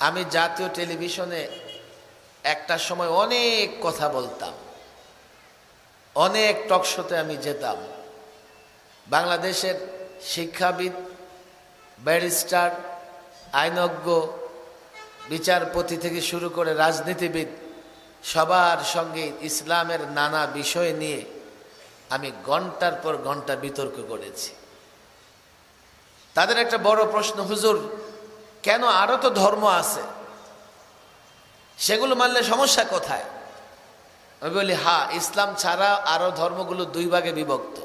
আমি জাতীয় টেলিভিশনে একটা সময় অনেক কথা বলতাম। অনেক টকশোতে আমি যেতাম। বাংলাদেশের শিক্ষাবিদ, ব্যারিস্টার, আইনজ্ঞ, বিচারপতি থেকে শুরু করে রাজনীতিবিদ সবার সঙ্গে ইসলামের নানা বিষয় নিয়ে আমি ঘণ্টার পর ঘণ্টা বিতর্ক করেছি। তাদের একটা বড় প্রশ্ন, হুজুর কেন আরও তো ধর্ম আছে? সেগুলো মানলে সমস্যা কোথায়? আমি বলি হ্যাঁ ইসলাম ছাড়া আরও ধর্মগুলো দুই ভাগে বিভক্ত।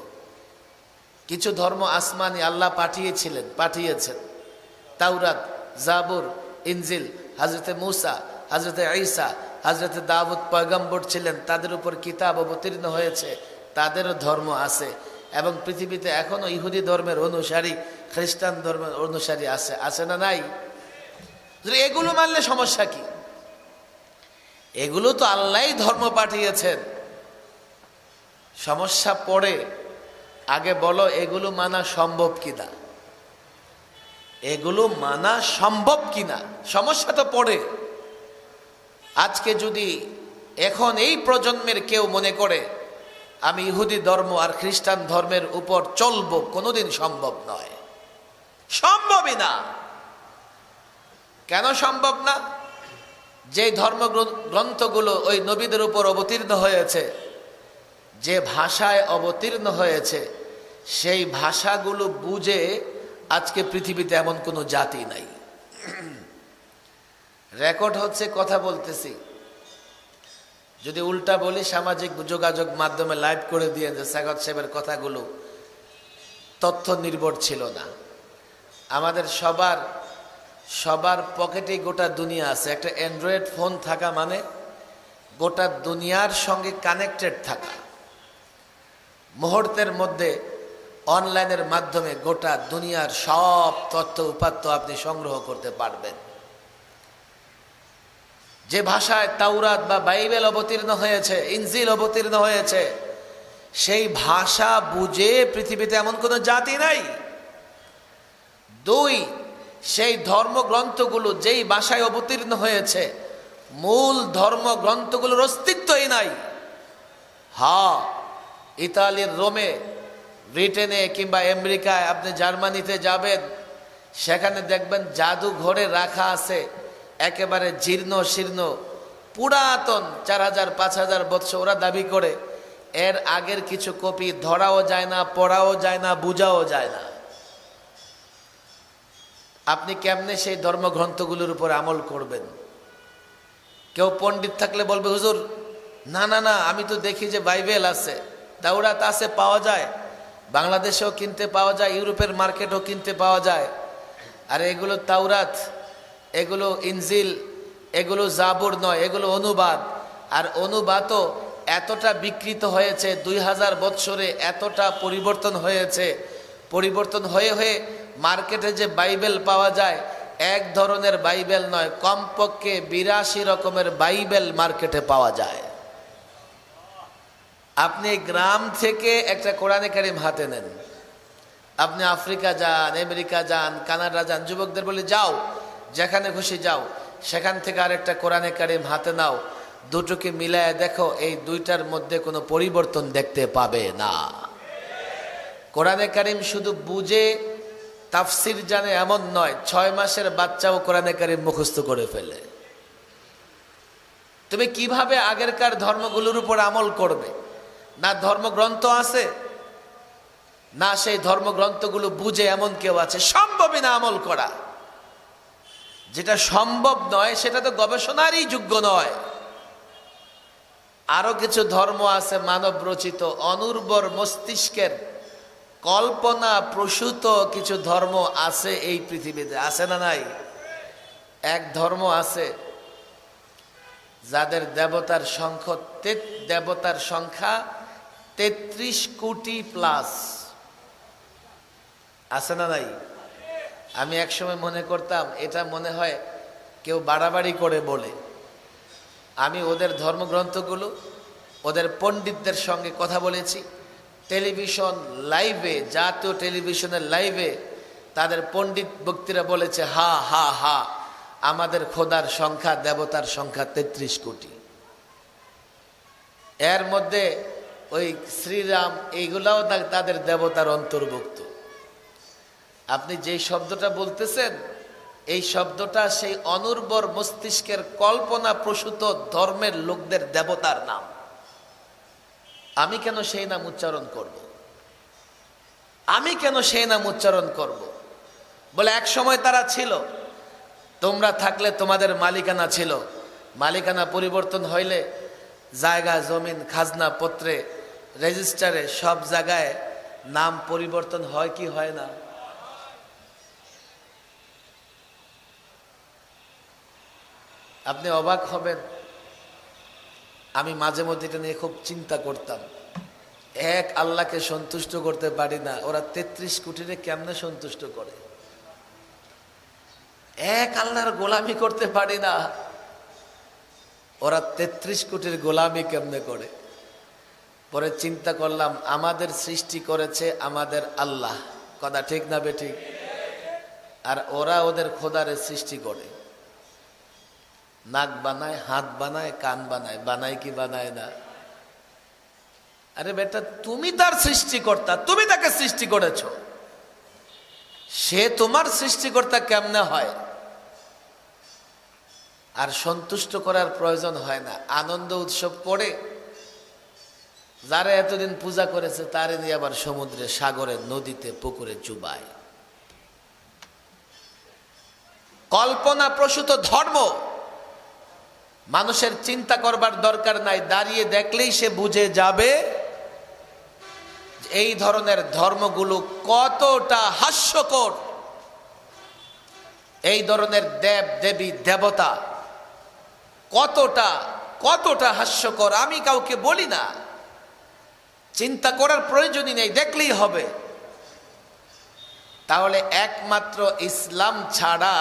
কিছু ধর্ম আসমানি আল্লাহ পাঠিয়েছিলেন, পাঠিয়েছেন। তাওরাত, জাবুর, ইনজিল, হাজরতে মুসা, হাজরতে ঈসা, হাজরতে দাউদ পয়গম্বর ছিলেন, তাদের উপর কিতাব অবতীর্ণ হয়েছে, তাদেরও ধর্ম আছে। এবং পৃথিবীতে এখনও ইহুদি ধর্মের অনুসারী, খ্রিস্টান ধর্মের অনুসারী আছে আছে না নাই? যদি এগুলো মানলে সমস্যা কি? এগুলো তো আল্লাহই ধর্ম পাঠিয়েছেন। সমস্যা পড়ে। আগে বলো, এগুলো মানা সম্ভব কিনা? এগুলো মানা সম্ভব কিনা? সমস্যা তো পড়ে। আজকে যদি এখন এই প্রজন্মের কেউ মনে করে আমি ইহুদি ধর্ম আর খ্রিস্টান ধর্মের উপর চলবো, কোনোদিন সম্ভব নয়। সম্ভবই না। কেন সম্ভব না? যে ধর্ম গ্রন্থগুলো ওই নবীদের উপর অবতীর্ণ হয়েছে, যে ভাষায় অবতীর্ণ হয়েছে, সেই ভাষাগুলো বুঝে আজকে পৃথিবীতে এমন কোনো জাতি নাই। রেকর্ড হচ্ছে কথা বলতেছি। যদি উল্টা বলি, সামাজিক যোগাযোগ মাধ্যমে লাইভ করে দিয়ে যে সাগত সাহেবের কথাগুলো, তথ্য নির্ভর ছিল না। আমাদের সবার সবার পকেটে গোটা দুনিয়া আছে। একটা অ্যান্ড্রয়েড ফোন থাকা মানে গোটা দুনিয়ার সঙ্গে কানেক্টেড থাকা। মুহূর্তের মধ্যে অনলাইনের মাধ্যমে গোটা দুনিয়ার সব তথ্য উপাত্ত আপনি সংগ্রহ করতে পারবেন। যে ভাষায় তাওরাত বা বাইবেল অবতীর্ণ হয়েছে, ইনজিল অবতীর্ণ হয়েছে, সেই ভাষা বুঝে পৃথিবীতে এমন কোনো জাতি নাই। দুই, সেই ধর্মগ্রন্থগুলো যেই ভাষায় অবতীর্ণ হয়েছে, মূল ধর্মগ্রন্থগুলোর অস্তিত্বই নাই। হা, ইতালির রোমে, ব্রিটেনে কিংবা আমেরিকায় আপনি জার্মানিতে যাবেন, সেখানে দেখবেন জাদুঘরে রাখা আছে। একেবারে জীর্ণ শীর্ণ, পুরাতন চার হাজার, পাঁচ হাজার বৎসর ওরা দাবি করে, এর আগের কিছু কপি ধরাও যায় না, পড়াও যায় না, বুঝাও যায় না। আপনি কেমনে সেই ধর্মগ্রন্থগুলোর উপর আমল করবেন? কেউ পণ্ডিত থাকলে বলবে, হুজুর, না না না, আমি তো দেখি যে বাইবেল আছে দাউরাত আছে, পাওয়া যায়। বাংলাদেশেও কিনতে পাওয়া যায়, ইউরোপের মার্কেটও কিনতে পাওয়া যায়। আর এগুলো তাওরাত এগুলো ইনজিল, এগুলো জাবুর নয়, এগুলো অনুবাদ। আর অনুবাদও এতটা বিকৃত হয়েছে, দুই হাজার বৎসরে এতটা পরিবর্তন হয়েছে। পরিবর্তন হয়ে হয়ে মার্কেটে যে বাইবেল পাওয়া যায়, এক ধরনের বাইবেল নয়, কমপক্ষে বিরাশি রকমের বাইবেল মার্কেটে পাওয়া যায়। আপনি গ্রাম থেকে একটা কোরআনে কারিম হাতে নেন আপনি আফ্রিকা যান, আমেরিকা যান, কানাডা যান, যুবকদের বলে, যাও। যেখানে খুশি যাও, সেখান থেকে আরেকটা কোরআনে কারিম হাতে নাও। দুটোকে মিলায় দেখো, এই দুইটার মধ্যে কোনো পরিবর্তন দেখতে পাবে না। কোরআনে কারিম শুধু বুঝে, তাফসির জানে এমন নয়, ছয় মাসের বাচ্চাও কোরআনে কারিম মুখস্থ করে ফেলে। তুমি কীভাবে আগেরকার ধর্মগুলোর উপর আমল করবে? না ধর্মগ্রন্থ আছে? না সেই ধর্মগ্রন্থগুলো বুঝে এমন কেউ আছে? সম্ভবই না আমল করা। যেটা সম্ভব নয়, সেটা তো গবেষণারই যোগ্য নয়। আরও কিছু ধর্ম আছে মানব রচিত, অনুর্বর মস্তিষ্কের কল্পনা প্রসূত কিছু ধর্ম আছে এই পৃথিবীতে। আছে না নাই? এক ধর্ম আছে যাদের দেবতার সংখ্যা দেবতার সংখ্যা তেত্রিশ কোটি প্লাস। আছে না নাই? আমি একসময় মনে করতাম, এটা মনে হয় কেউ বাড়াবাড়ি করে বলে। আমি ওদের ধর্মগ্রন্থগুলো, ওদের পণ্ডিতদের সঙ্গে কথা বলেছি। টেলিভিশন লাইভে, জাতীয় টেলিভিশনের লাইভে তাদের পণ্ডিত ব্যক্তিরা বলেছে, হা হা হা, আমাদের খোদার সংখ্যা, দেবতার সংখ্যা তেত্রিশ কোটি। এর মধ্যে ওই শ্রীরাম, এইগুলাও তাদের দেবতার অন্তর্ভুক্ত। আপনি যেই শব্দটা বলতেছেন, এই শব্দটা সেই অনুর্বর মস্তিষ্কের কল্পনা প্রসূত ধর্মের লোকদের দেবতার নাম। আমি কেন সেই নাম উচ্চারণ করব? আমি কেন সেই নাম উচ্চারণ করব? বলে, এক সময় তারা ছিল। তোমরা থাকলে তোমাদের মালিকানা ছিল। মালিকানা পরিবর্তন হইলে জায়গা, জমিন, খাজনা পত্রে রেজিস্টারে সব জায়গায় নাম পরিবর্তন হয় কি হয় না? আপনি অবাক হবেন, আমি মাঝে মধ্যে এটা নিয়ে খুব চিন্তা করতাম। এক, আল্লাহকে সন্তুষ্ট করতে পারি না, ওরা তেত্রিশ কোটিরে কেমনে সন্তুষ্ট করে? এক, আল্লাহর গোলামি করতে পারি না, ওরা তেত্রিশ কোটির গোলামি কেমনে করে? পরে চিন্তা করলাম, আমাদের সৃষ্টি করেছে আমাদের আল্লাহ। কথা ঠিক না বে ঠিক? আর ওরা ওদের খোদারে সৃষ্টি করে। নাক বানায়, হাত বানায়, কান বানায় বানায় কি বানায় না? আরে বেটা, তুমি তার সৃষ্টিকর্তা, তুমি তাকে সৃষ্টি করেছ। সে তোমার সৃষ্টিকর্তা কেমনে হয়? আর সন্তুষ্ট করার প্রয়োজন হয় না। আনন্দ উৎসব করে যারা এতদিন পূজা করেছে, তারে নিয়ে আবার সমুদ্রে, সাগরে, নদীতে, পুকুরে চুবায়। কল্পনা প্রসূত ধর্ম। মানুষের চিন্তা করবার দরকার নাই, দাঁড়িয়ে দেখলেই সে বুঝে যাবে এই ধরনের ধর্মগুলো কতটা হাস্যকর। এই ধরনের দেব, দেবী, দেবতা কতটা কতটা হাস্যকর, আমি কাউকে বলি না। চিন্তা করার প্রয়োজনই নেই, দেখলেই হবে। তাহলে একমাত্র ইসলাম ছাড়া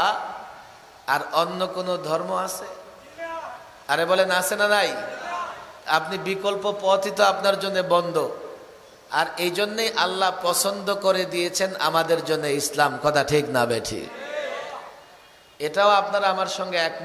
আর অন্য কোনো ধর্ম আছে? আরে বলেন, আছে না নাই? আপনি বিকল্প পথই তো আপনার জন্য বন্ধ। আর এই জন্যেই আল্লাহ পছন্দ করে দিয়েছেন আমাদের জন্য ইসলাম। কথা ঠিক না, বেঠি? এটাও আপনারা আমার সঙ্গে একমত।